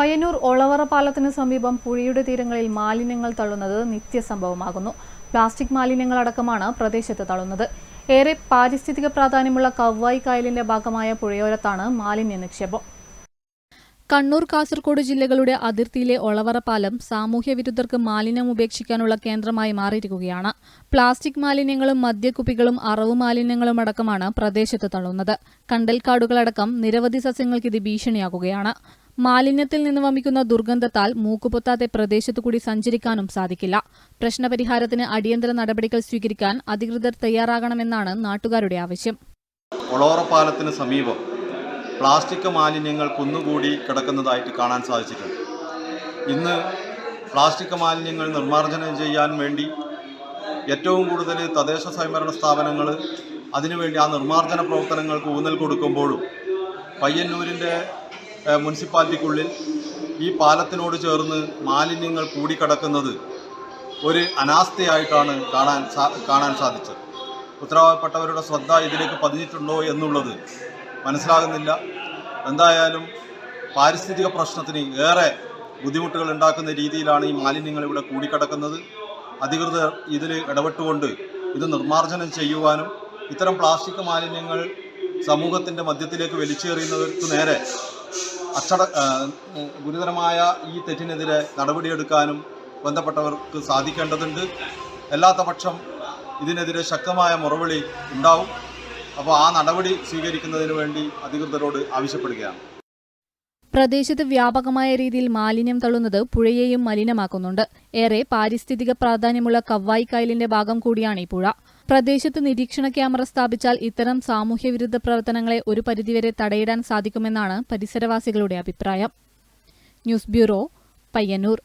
പയ്യന്നൂർ ഒളവറ പാലത്തിന് സമീപം പുഴയുടെ തീരങ്ങളിൽ മാലിന്യങ്ങൾ തള്ളുന്നത് നിത്യസംഭവമാകുന്നു. പ്ലാസ്റ്റിക് മാലിന്യങ്ങളടക്കമാണ് പ്രദേശത്ത് തള്ളുന്നത്. ഏറെ പാരിസ്ഥിതിക പ്രാധാന്യമുള്ള കവ്വായി കായലിന്റെ ഭാഗമായ പുഴയോരത്താണ് മാലിന്യ നിക്ഷേപം. കണ്ണൂർ കാസർഗോഡ് ജില്ലകളുടെ അതിർത്തിയിലെ ഒളവറ പാലം സാമൂഹ്യ വിരുദ്ധർക്ക് മാലിന്യം ഉപേക്ഷിക്കാനുള്ള കേന്ദ്രമായി മാറിയിരിക്കുകയാണ്. പ്ലാസ്റ്റിക് മാലിന്യങ്ങളും മദ്യക്കുപ്പികളും അറവു മാലിന്യങ്ങളും അടക്കമാണ് പ്രദേശത്ത് തള്ളുന്നത്. കണ്ടൽക്കാടുകളടക്കം നിരവധി സസ്യങ്ങൾക്ക് ഭീഷണിയാകുകയാണ് മാലിന്യത്തിൽ നിന്ന് വമിക്കുന്ന ദുർഗന്ധത്താൽ മൂക്കുപൊത്താതെ പ്രദേശത്തുകൂടി സഞ്ചരിക്കാനും സാധിക്കില്ല. പ്രശ്നപരിഹാരത്തിന് അടിയന്തര നടപടികൾ സ്വീകരിക്കാൻ അധികൃതർ തയ്യാറാകണമെന്നാണ് നാട്ടുകാരുടെ ആവശ്യം. ഒളോറപ്പാലത്തിന് സമീപം പ്ലാസ്റ്റിക് മാലിന്യങ്ങൾ കുന്നുകൂടി കിടക്കുന്നതായിട്ട് കാണാൻ സാധിച്ചിട്ടുണ്ട്. ഇന്ന് പ്ലാസ്റ്റിക് മാലിന്യങ്ങൾ നിർമ്മാർജനം ചെയ്യാൻ വേണ്ടി ഏറ്റവും കൂടുതൽ തദ്ദേശ സ്വയംഭരണ സ്ഥാപനങ്ങൾ അതിനുവേണ്ടി ആ നിർമ്മാർജന പ്രവർത്തനങ്ങൾക്ക് ഊന്നൽ കൊടുക്കുമ്പോഴും പയ്യന്നൂരിന്റെ മുനിസിപ്പാലിറ്റിക്കുള്ളിൽ ഈ പാലത്തിനോട് ചേർന്ന് മാലിന്യങ്ങൾ കൂടിക്കിടക്കുന്നത് ഒരു അനാസ്ഥയായിട്ടാണ് കാണാൻ കാണാൻ സാധിച്ചത്. ഉത്തരവാദപ്പെട്ടവരുടെ ശ്രദ്ധ ഇതിലേക്ക് പതിഞ്ഞിട്ടുണ്ടോ എന്നുള്ളത് മനസ്സിലാകുന്നില്ല. എന്തായാലും പാരിസ്ഥിതിക പ്രശ്നത്തിന് ഏറെ ബുദ്ധിമുട്ടുകൾ ഉണ്ടാക്കുന്ന രീതിയിലാണ് ഈ മാലിന്യങ്ങൾ ഇവിടെ കൂടിക്കിടക്കുന്നത്. അധികൃതർ ഇതിൽ ഇടപെട്ടുകൊണ്ട് ഇത് നിർമ്മാർജനം ചെയ്യുവാനും ഇത്തരം പ്ലാസ്റ്റിക് മാലിന്യങ്ങൾ സമൂഹത്തിന്റെ മധ്യത്തിലേക്ക് വലിച്ചെറിയുന്നവർക്ക് നേരെ അച്ചട ഗുരുതരമായ ഈ തെറ്റിനെതിരെ നടപടിയെടുക്കാനും ബന്ധപ്പെട്ടവർക്ക് സാധിക്കേണ്ടതുണ്ട്. അല്ലാത്ത പക്ഷം ഇതിനെതിരെ ശക്തമായ മുറവിളി ഉണ്ടാവും. അപ്പോൾ ആ നടപടി സ്വീകരിക്കുന്നതിന് വേണ്ടി അധികൃതരോട് ആവശ്യപ്പെടുകയാണ്. പ്രദേശത്ത് വ്യാപകമായ രീതിയിൽ മാലിന്യം തള്ളുന്നത് പുഴയെയും മലിനമാക്കുന്നുണ്ട്. ഏറെ പാരിസ്ഥിതിക പ്രാധാന്യമുള്ള കവ്വായി കായലിന്റെ ഭാഗം കൂടിയാണ് ഈ പുഴ. പ്രദേശത്ത് നിരീക്ഷണ ക്യാമറ സ്ഥാപിച്ചാൽ ഇത്തരം സാമൂഹ്യവിരുദ്ധ പ്രവർത്തനങ്ങളെ ഒരു പരിധിവരെ തടയിടാൻ സാധിക്കുമെന്നാണ് പരിസരവാസികളുടെ അഭിപ്രായം. News bureau Payyanur.